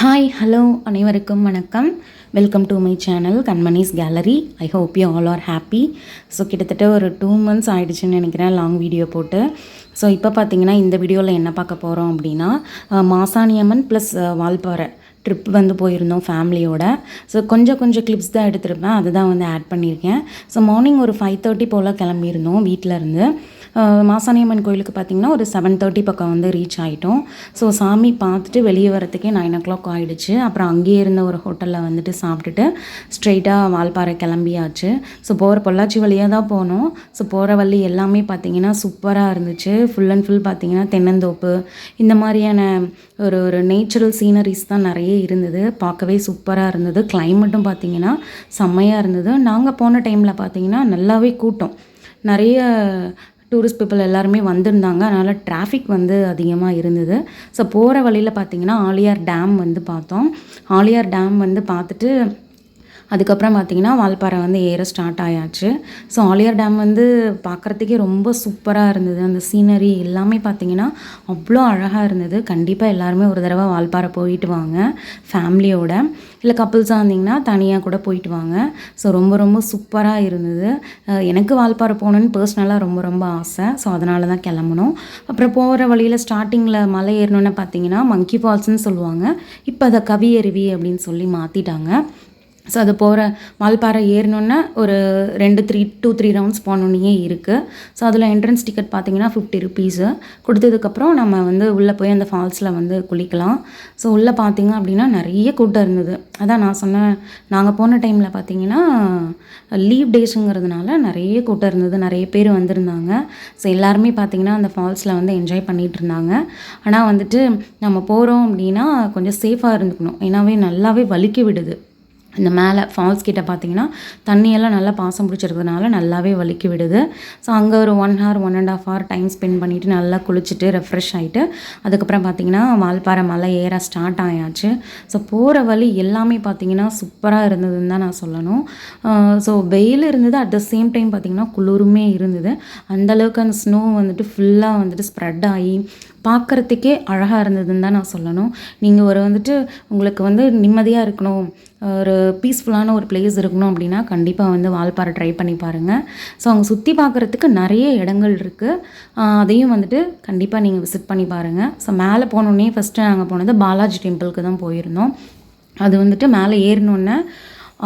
Hi hello அனைவருக்கும் வணக்கம். Welcome to my channel Kanmani's gallery I hope you all are happy so கிட்டத்தட்ட ஒரு two months ஆயிடுச்சுன்னு நினைக்கிறேன் லாங் வீடியோ போட்டு. ஸோ இப்போ பார்த்தீங்கன்னா இந்த வீடியோவில் என்ன பார்க்க போகிறோம் அப்படின்னா மாசாணியம்மன் ப்ளஸ் வால்பாறை ட்ரிப் வந்து போயிருந்தோம் ஃபேமிலியோட ஸோ கொஞ்சம் கொஞ்சம் கிளிப்ஸ் தான் எடுத்திருப்பேன் அதுதான் வந்து ஆட் பண்ணியிருக்கேன். ஸோ மார்னிங் ஒரு ஃபைவ் தேர்ட்டி போல் கிளம்பியிருந்தோம் வீட்டில் இருந்து. மாசாணியம்மன் கோயிலுக்கு பார்த்திங்கன்னா ஒரு செவன் தேர்ட்டி பக்கம் வந்து ரீச் ஆகிட்டோம் ஸோ சாமி பார்த்துட்டு வெளியே வரத்துக்கே நைன் ஓ கிளாக் ஆகிடுச்சு அப்புறம் அங்கேயே இருந்த ஒரு ஹோட்டலில் வந்துட்டு சாப்பிட்டுட்டு ஸ்ட்ரெயிட்டாக வால்பாறை கிளம்பியாச்சு. ஸோ போகிற பொள்ளாச்சி வழியாக தான் போனோம். ஸோ போகிற வழி எல்லாமே பார்த்திங்கன்னா சூப்பராக இருந்துச்சு. ஃபுல் அண்ட் ஃபுல் பார்த்திங்கன்னா தென்னந்தோப்பு இந்த மாதிரியான ஒரு ஒரு நேச்சுரல் சீனரிஸ் தான் நிறைய இருந்தது. பார்க்கவே சூப்பராக இருந்தது. கிளைமேட்டும் பார்த்திங்கன்னா செம்மையாக இருந்தது. நாங்கள் போன டைமில் பார்த்திங்கன்னா நல்லாவே கூட்டம். நிறைய டூரிஸ்ட் பீப்புள் எல்லாருமே வந்திருந்தாங்க. அதனால் டிராஃபிக் வந்து அதிகமாக இருந்தது. ஸோ போகிற வழியில் பார்த்தீங்கன்னா ஆலியார் டேம் வந்து பார்த்தோம். ஆலியார் டேம் வந்து பார்த்துட்டு அதுக்கப்புறம் பார்த்தீங்கன்னா வால்பாறை வந்து ஏற ஸ்டார்ட் ஆயாச்சு. ஸோ ஆலியார் டேம் வந்து பார்க்குறதுக்கே ரொம்ப சூப்பராக இருந்தது. அந்த சீனரி எல்லாமே பார்த்தீங்கன்னா அவ்வளோ அழகாக இருந்தது. கண்டிப்பாக எல்லாருமே ஒரு தடவை வால்பாறை போயிட்டு வாங்க ஃபேமிலியோட இல்லை கப்புள்ஸாக இருந்தீங்கன்னா தனியாக கூட போயிட்டு வாங்க. ஸோ ரொம்ப ரொம்ப சூப்பராக இருந்தது. எனக்கு வால்பாறை போகணுன்னு பர்சனலாக ரொம்ப ரொம்ப ஆசை. ஸோ அதனால தான் கிளம்பணும் அப்புறம் போகிற வழியில் ஸ்டார்டிங்கில் மலை ஏறணுன்னு பார்த்தீங்கன்னா மங்கி ஃபால்ஸ்னு சொல்லுவாங்க. இப்போ அதை கவி அருவி அப்படின்னு சொல்லி மாற்றிட்டாங்க ஸோ அது போகிற மல்பாறை ஏறினோன்னே ஒரு ரெண்டு த்ரீ டூ த்ரீ ரவுண்ட்ஸ் போனோன்னே இருக்குது ஸோ அதில் என்ட்ரன்ஸ் டிக்கெட் பார்த்தீங்கன்னா ஃபிஃப்டி ருபீஸு கொடுத்ததுக்கப்புறம் நம்ம வந்து உள்ளே போய் அந்த ஃபால்ஸில் வந்து குளிக்கலாம். ஸோ உள்ளே பார்த்தீங்க அப்படின்னா நிறைய கூட்டம் இருந்தது. அதான் நான் சொன்னேன். நாங்கள் போன டைமில் பார்த்தீங்கன்னா லீவ் டேஸுங்கிறதுனால நிறைய கூட்டம் இருந்தது. நிறைய பேர் வந்திருந்தாங்க. ஸோ எல்லாருமே பார்த்தீங்கன்னா அந்த ஃபால்ஸில் வந்து என்ஜாய் பண்ணிகிட்டு இருந்தாங்க. ஆனால் வந்துட்டு நம்ம போகிறோம் அப்படின்னா கொஞ்சம் சேஃபாக இருந்துக்கணும். ஏன்னாவே நல்லாவே வலிக்கி விடுது. இந்த மேலே ஃபால்ஸ் கிட்ட பார்த்தீங்கன்னா தண்ணியெல்லாம் நல்லா பாசம் பிடிச்சிருக்கிறதுனால நல்லாவே வலிக்கி விடுது. ஸோ அங்கே ஒரு one hour one and half hour time spend பண்ணிவிட்டு நல்லா குளிச்சுட்டு ரெஃப்ரெஷ் ஆகிட்டு அதுக்கப்புறம் பார்த்தீங்கன்னா வால்பாறை மலை ஏற ஸ்டார்ட் ஆயாச்சு. ஸோ போகிற வழி எல்லாமே பார்த்தீங்கன்னா சூப்பராக இருந்ததுன்னு தான் நான் சொல்லணும். ஸோ வெயில் இருந்தது அட் த சேம் டைம் பார்த்தீங்கன்னா குளிருமே இருந்தது. அந்தளவுக்கு அந்த ஸ்னோ வந்துட்டு ஃபுல்லாக வந்துட்டு ஸ்ப்ரெட் ஆகி பார்க்குறதுக்கே அழகாக இருந்ததுன்னு தான் நான் சொல்லணும். நீங்கள் ஒரு வந்துட்டு உங்களுக்கு வந்து நிம்மதியாக இருக்கணும். ஒரு பீஸ்ஃபுல்லான ஒரு பிளேஸ் இருக்கணும் அப்படின்னா கண்டிப்பாக வந்து வால்பாறை ட்ரை பண்ணி பாருங்கள் ஸோ அங்கே சுற்றி பார்க்குறதுக்கு நிறைய இடங்கள் இருக்குது அதையும் வந்துட்டு கண்டிப்பாக நீங்கள் விசிட் பண்ணி பாருங்கள் ஸோ மேலே போனோடனே ஃபஸ்ட்டு நாங்கள் போனது பாலாஜி டெம்பிளுக்கு தான் போயிருந்தோம். அது வந்துட்டு மேலே ஏறினோன்னே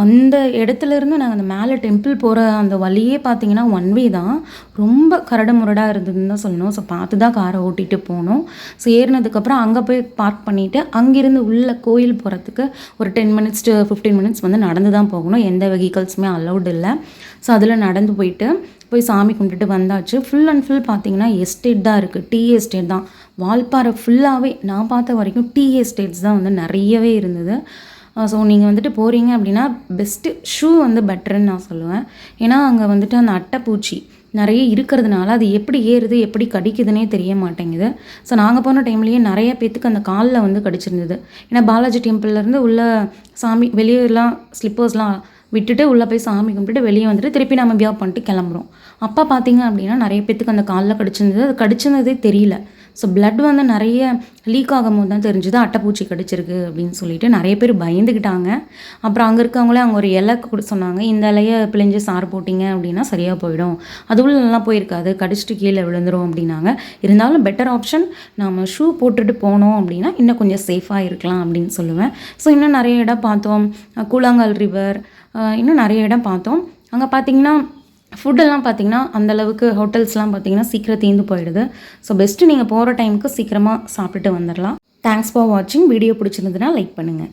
அந்த இடத்துலேருந்து நாங்கள் அந்த மேலே டெம்பிள் போகிற அந்த வழியே பார்த்தீங்கன்னா ஒன் வே தான். ரொம்ப கரடுமுரடாக இருந்ததுன்னு தான் சொல்லணும். ஸோ பார்த்து தான் காரை ஓட்டிகிட்டு போனோம். ஸோ ஏறினதுக்கப்புறம் அங்கே போய் பார்க் பண்ணிவிட்டு அங்கேருந்து உள்ள கோயில் போகிறதுக்கு ஒரு ten minutes to fifteen minutes வந்து நடந்து தான் போகணும். எந்த வெஹிக்கல்ஸுமே அலௌட் இல்லை. ஸோ அதில் நடந்து போயிட்டு போய் சாமி கும்பிட்டுட்டு வந்தாச்சு. ஃபுல் அண்ட் ஃபுல் பார்த்தீங்கன்னா எஸ்டேட் தான் இருக்குது டீ எஸ்டேட் தான். வால்பாறை ஃபுல்லாகவே நான் பார்த்த வரைக்கும் டீ எஸ்டேட்ஸ் தான் வந்து நிறையவே இருந்தது. ஸோ நீங்கள் வந்துட்டு போகிறீங்க அப்படின்னா பெஸ்ட்டு ஷூ வந்து பெட்டர்ன்னு நான் சொல்லுவேன். ஏன்னா அங்கே வந்துட்டு அந்த அட்டைப்பூச்சி நிறைய இருக்கிறதுனால அது எப்படி ஏறுது எப்படி கடிக்குதுன்னே தெரிய மாட்டேங்குது. ஸோ நாங்கள் போன டைம்லேயே நிறைய பேத்துக்கு அந்த காலில் வந்து கடிச்சிருந்தது. ஏன்னா பாலாஜி டெம்பிள்லேருந்து உள்ள சாமி வெளியெல்லாம் ஸ்லிப்பர்ஸ்லாம் விட்டுட்டு உள்ளே போய் சாமி கும்பிட்டுட்டு வெளியே வந்துட்டு திருப்பி நம்ம பியா பண்ணிட்டு கிளம்புறோம். அப்போ பார்த்தீங்க அப்படின்னா நிறைய பேத்துக்கு அந்த காலில் கடிச்சிருந்தது. அது கடிச்சிருந்ததே தெரியல. ஸோ பிளட் வந்து நிறைய லீக் ஆகும் போது தான் தெரிஞ்சுது. அட்டைப்பூச்சி கடிச்சிருக்கு அப்படின்னு சொல்லிட்டு நிறைய பேர் பயந்துக்கிட்டாங்க அப்புறம் அங்கே இருக்கவங்களே அவங்க ஒரு இலை கொடு சொன்னாங்க. இந்த இலையை பிழிஞ்சு சாறு போட்டிங்க அப்படின்னா சரியாக போயிடும். அதுவும் நல்லா போயிருக்காது. கடிச்சிட்டு கீழே விழுந்துரும் அப்படின்னாங்க. இருந்தாலும் பெட்டர் ஆப்ஷன் நம்ம ஷூ போட்டுட்டு போனோம் அப்படின்னா இன்னும் கொஞ்சம் சேஃபாக இருக்கலாம் அப்படின்னு சொல்லுவேன். ஸோ இன்னும் நிறைய இடம் பார்த்தோம். கூழாங்கல் ரிவர் இன்னும் நிறைய இடம் பார்த்தோம். அங்கே பார்த்தீங்கன்னா ஃபுட்டெல்லாம் பார்த்தீங்கன்னா அந்தளவுக்கு ஹோட்டல்ஸ்லாம் பார்த்தீங்கன்னா சீக்கிரம் தீர்ந்து போயிடுது. ஸோ பெஸ்ட்டு நீங்கள் போகிற டைமுக்கு சீக்கிரமாக சாப்பிட்டுட்டு வந்துடலாம் தேங்க்ஸ் ஃபார் வாட்சிங் வீடியோ பிடிச்சிருந்ததுன்னா லைக் பண்ணுங்கள்